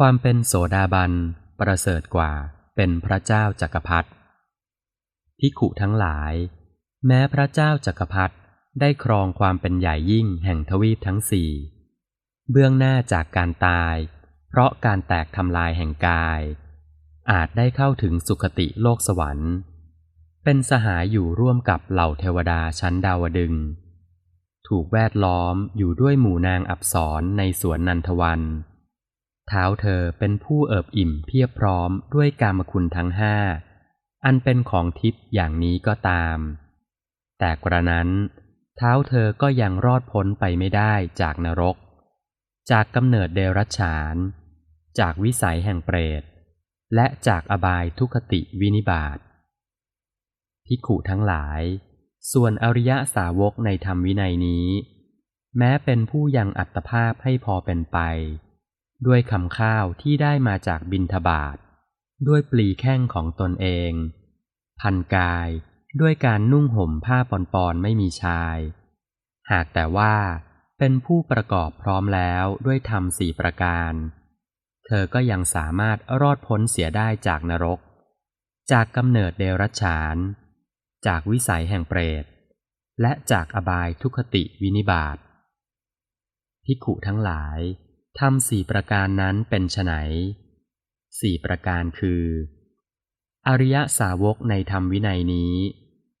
ความเป็นโสดาบันประเสริฐกว่าเป็นพระเจ้าจักรพรรดิภิขุทั้งหลาย แม้พระเจ้าจักรพรรดิได้ครองความเป็นใหญ่ยิ่งแห่งทวีปทั้งสี่เบื้องหน้าจากการตาย เพราะการแตกทำลายแห่งกาย อาจได้เข้าถึงสุคติโลกสวรรค์ เป็นสหายอยู่ร่วมกับเหล่าเทวดาชั้นดาวดึง ถูกแวดล้อมอยู่ด้วยหมู่นางอับสรในสวนนันทวัน เท้าเธอเป็นผู้เอิบอิ่มเพียบพร้อมด้วยกามคุณทั้งห้า อันเป็นของทิพย์อย่างนี้ก็ตาม แต่กระนั้น เท้าเธอก็ยังรอดพ้นไปไม่ได้จากนรก จากกำเนิดเดรัจฉาน จากวิสัยแห่งเปรต และจากอบายทุคติวินิบาตภิขุทั้งหลาย ส่วนอริยสาวกในธรรมวินัยนี้ แม้เป็นผู้ยังอัตภาพให้พอเป็นไป ด้วยคำข้าวที่ได้มาจากบินทบาท ด้วยปลีแข้งของตนเอง พันกายด้วยการนุ่งห่มผ้าปอนๆไม่มีชาย หากแต่ว่าเป็นผู้ประกอบพร้อมแล้วด้วยธรรมสี่ประการ เธอก็ยังสามารถรอดพ้นเสียได้จากนรก จากกำเนิดเดรัจฉาน จากวิสัยแห่งเปรต และจากอบายทุคติวินิบาตพิขุทั้งหลาย ทำสี่ประการนั้นเป็นไฉนสี่ประการคือ อริยสาวกในธรรมวินัยนี้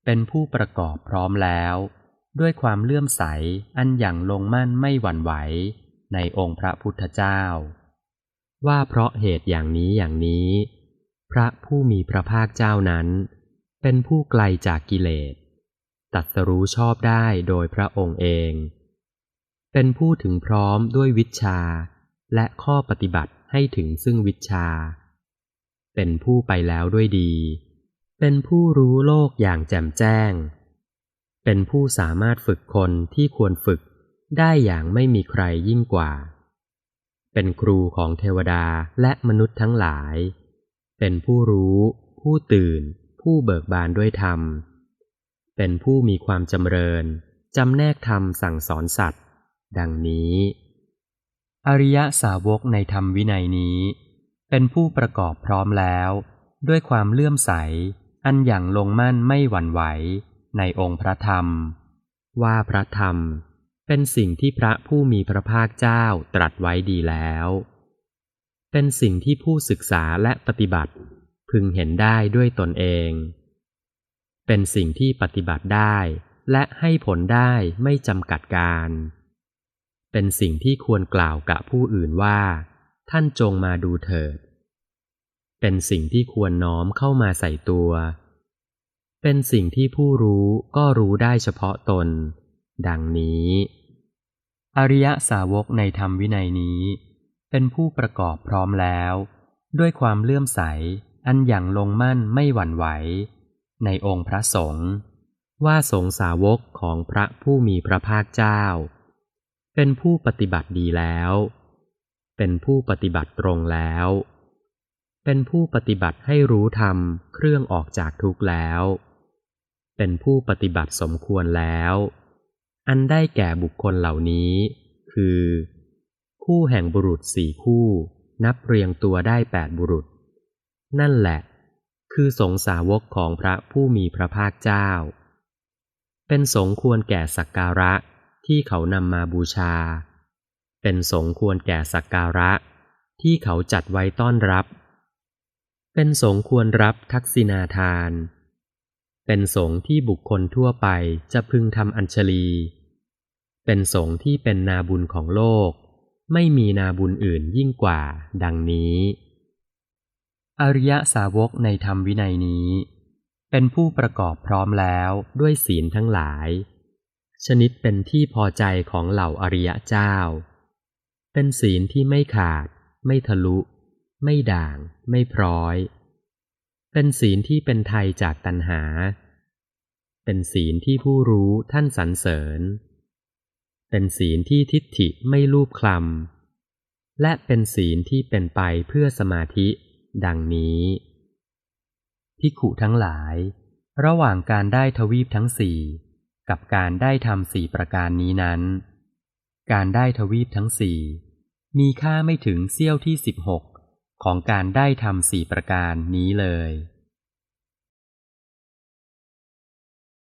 เป็นผู้ประกอบพร้อมแล้ว ด้วยความเลื่อมใสอันอย่างลงมั่นไม่หวั่นไหวในองค์พระพุทธเจ้า ว่าเพราะเหตุอย่างนี้อย่างนี้ พระผู้มีพระภาคเจ้านั้น เป็นผู้ไกลจากกิเลสตัดสรู้ชอบได้โดยพระองค์เอง เป็นผู้ถึงพร้อมด้วยวิชา และข้อปฏิบัติให้ถึงซึ่งวิชา เป็นผู้ไปแล้วด้วยดี เป็นผู้รู้โลกอย่างแจ่มแจ้ง เป็นผู้สามารถฝึกคนที่ควรฝึกได้อย่างไม่มีใครยิ่งกว่า เป็นครูของเทวดาและมนุษย์ทั้งหลาย เป็นผู้รู้ ผู้ตื่น ผู้เบิกบานด้วยธรรม เป็นผู้มีความจำเริญ จำแนกธรรมสั่งสอนสัตว์ ดังนี้ อริยสาวกในธรรมวินัยนี้ เป็นผู้ประกอบพร้อมแล้ว ด้วยความเลื่อมใส อันอย่างลงมั่นไม่หวั่นไหว ในองค์พระธรรม ว่าพระธรรมเป็นสิ่งที่พระผู้มีพระภาคเจ้าตรัสไว้ดีแล้ว เป็นสิ่งที่ผู้ศึกษาและปฏิบัติ พึงเห็นได้ด้วยตนเอง เป็นสิ่งที่ปฏิบัติได้และให้ผลได้ไม่จำกัดการ เป็นสิ่งที่ควรกล่าวกับผู้อื่นว่า ท่านจงมาดูเถิด เป็นสิ่งที่ควรน้อมเข้ามาใส่ตัว เป็นสิ่งที่ผู้รู้ก็รู้ได้เฉพาะตน ดังนี้ อริยสาวกในธรรมวินัยนี้ เป็นผู้ประกอบพร้อมแล้ว ด้วยความเลื่อมใสอันอย่างลงมั่นไม่หวั่นไหว ในองค์พระสงฆ์ว่าสงสาวกของพระผู้มีพระภาคเจ้า เป็นผู้ปฏิบัติดีแล้ว เป็นผู้ปฏิบัติตรงแล้ว เป็นผู้ปฏิบัติให้รู้ธรรมเครื่องออกจากทุกข์แล้ว เป็นผู้ปฏิบัติสมควรแล้ว อันได้แก่บุคคลเหล่านี้ คือ คู่แห่งบุรุษสี่คู่ นับเรียงตัวได้แปดบุรุษ นั่นแหละ คือสงสาวกของพระผู้มีพระภาคเจ้า เป็นสงควรแก่สักการะ ที่เขานำมาบูชา เป็นสงควรแก่สักการะ ที่เขาจัดไว้ต้อนรับ เป็นสงควรรับทักษิณาทาน เป็นสงที่บุคคลทั่วไปจะพึงทำอัญชลี เป็นสงที่เป็นนาบุญของโลก ไม่มีนาบุญอื่นยิ่งกว่า ดังนี้ อริยสาวกในธรรมวินัยนี้ เป็นผู้ประกอบพร้อมแล้วด้วยศีลทั้งหลาย ชนิดเป็นที่พอใจของเหล่าอริยเจ้า เป็นศีลที่ไม่ขาด ไม่ทะลุ ไม่ด่าง ไม่พร้อย เป็นศีลที่เป็นไทยจากตัณหา เป็นศีลที่ผู้รู้ท่านสรรเสริญ เป็นศีลที่ทิฏฐิไม่ลูบคลำ และเป็นศีลที่เป็นไปเพื่อสมาธิ ดังนี้พิขุทั้งหลาย ระหว่างการได้ทวีปทั้งสี่ กับการได้ทำสี่ประการนี้นั้น การได้ทวีปทั้งสี่มีค่าไม่ถึงเสี้ยวที่สิบหกของการได้ทำสี่ประการนี้เลย